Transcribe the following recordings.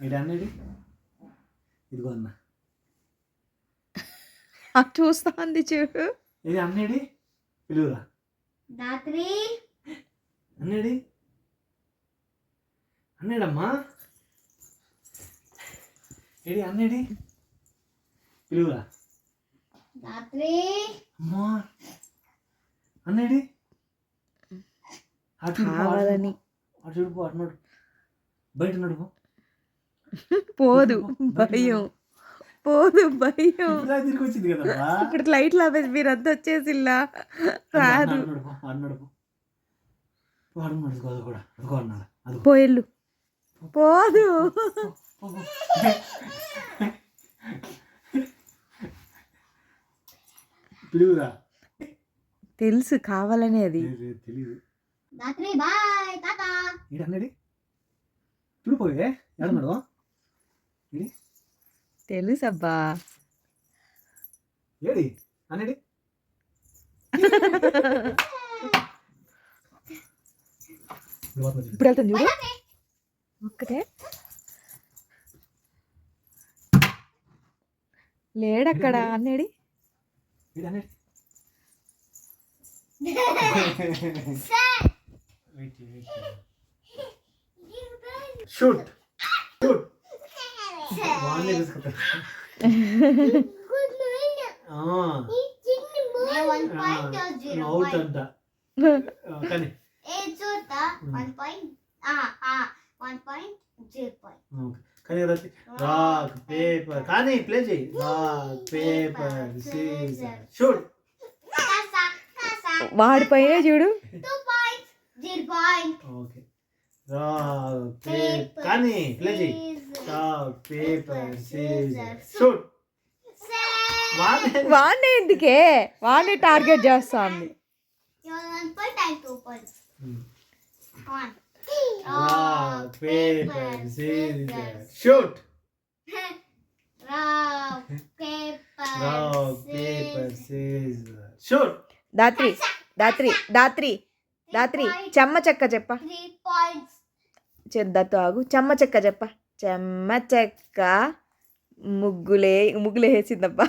అన్నది ఇదిగో అన్న. ఆ చూస్తా ఉంది చూడు. ఇది అన్నది? పిలువురా. రాత్రి అన్నది? అన్నాడమ్మా ఏడి అన్నది? పిలువురా. రాత్రి అమ్మా. అన్నది? అటు అటు కావాలని. అటు చూడు అటు నడు. బయట నడుపు. పోదు. భయం. పోదు భయం. ఇక్కడ లైట్లు ఆపేసి మీరంతా వచ్చేసిల్లా. రాదు. పోయిల్లు పోదు. తెలుసు కావాలనే అది. తెలియదు రాత్రి బాయ్ టాటా ఇది అన్నది? పిలుపోయే ఎడన్నాడు ఇది తెలుసు అబ్బా ఏడి అన్నది? ఇప్పుడు వెళ్తాను చూడు ఒక్కటే లేడక్కడ అన్నాడు షూట్ షూట్ అవుట్ అంట కానీ. కానీ రాక్ పేపర్. కానీ ప్లే చేయి రాక్ పేపర్ సీజర్ షూట్. కాసా కాసా వాడి పైన చూడు. ఓకే. రాక్ పేపర్ కానీ ప్లే చేయి రాక్ పేపర్ సీజర్ షూట్ వాడే వాడినే ఎందుకే? వాడిని target paper scissor shoot Dhatri Dhatri Dhatri Dhatri చెమ్మ చెక్క చెప్ప. చెద్దతో ఆగు. చెమ్మ చెక్క చెప్ప. చెమ్మ చెక్క ముగ్గులే ముగ్గులే వేసిందబ్బా.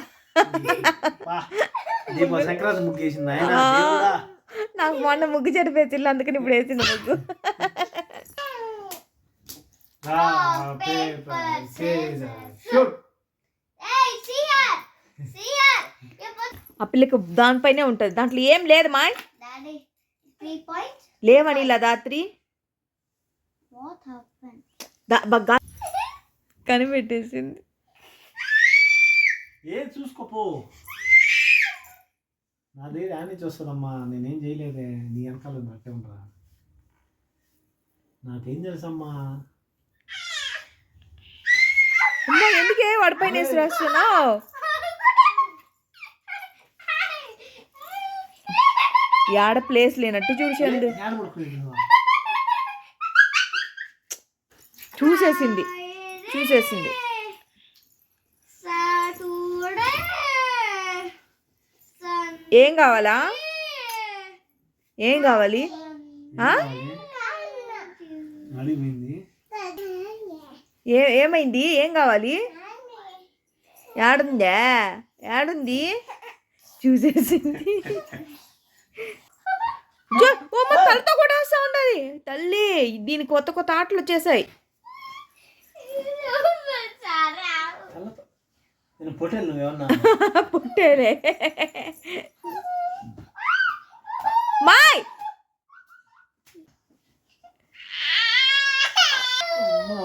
నాకు మొన్న ముగ్గు చెడిపోయింది అందుకని ఇప్పుడు వేసింది ముగ్గు. ఆ పిల్లకి దానిపైనే ఉంటుంది. దాంట్లో ఏం లేదు మాయ్. Daddy three points. లేవని ఇలా దాత్రి? కనిపెట్టేసింది. ఏం చూసుకోపో నా దగ్గర యాడ్ నుంచి వస్తుందమ్మా నేనేం చేయలేదే నీ వెనకాల నాకే ఉండరా. నాకేం తెలుసమ్మా? అమ్మా ఎందుకే వాడిపైన వేసి రాస్తున్నావు యాడ ప్లేస్ లేనట్టు నువ్వు? చూసేసింది. చూసేసింది. ఏం కావాలా? ఏం కావాలి? ఏ ఏమైంది? ఏం కావాలి? ఏడుందా ఏడుంది చూసేసింది. తలతో కూడా వస్తా ఉండదు తల్లి దీని కొత్త కొత్త ఆటలు వచ్చేసాయి కళ్ళతో నేను పొట్టేలు మాయ్!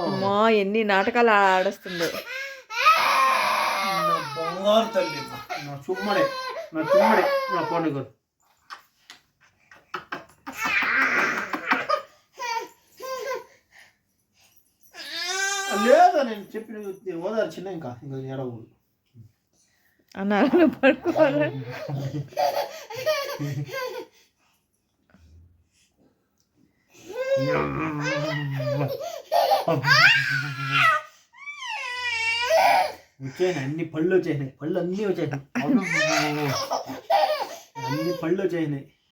అమ్మా ఎన్ని నాటకాలు ఆడొస్తుందో. బంగారు తల్లి నా చుమ్మడే నా చుమ్మడే నా పండుగ. లేదా నేను చెప్పిన ఓదారు చిన్న ఇంకా ఇంకా ఏడవకూడదు. అన్నారు పడుకోవాలి? వచ్చాయి అన్ని పళ్ళు వచ్చేసినాయి పళ్ళు అన్నీ వచ్చాయి అన్ని పళ్ళు వచ్చేసినాయి.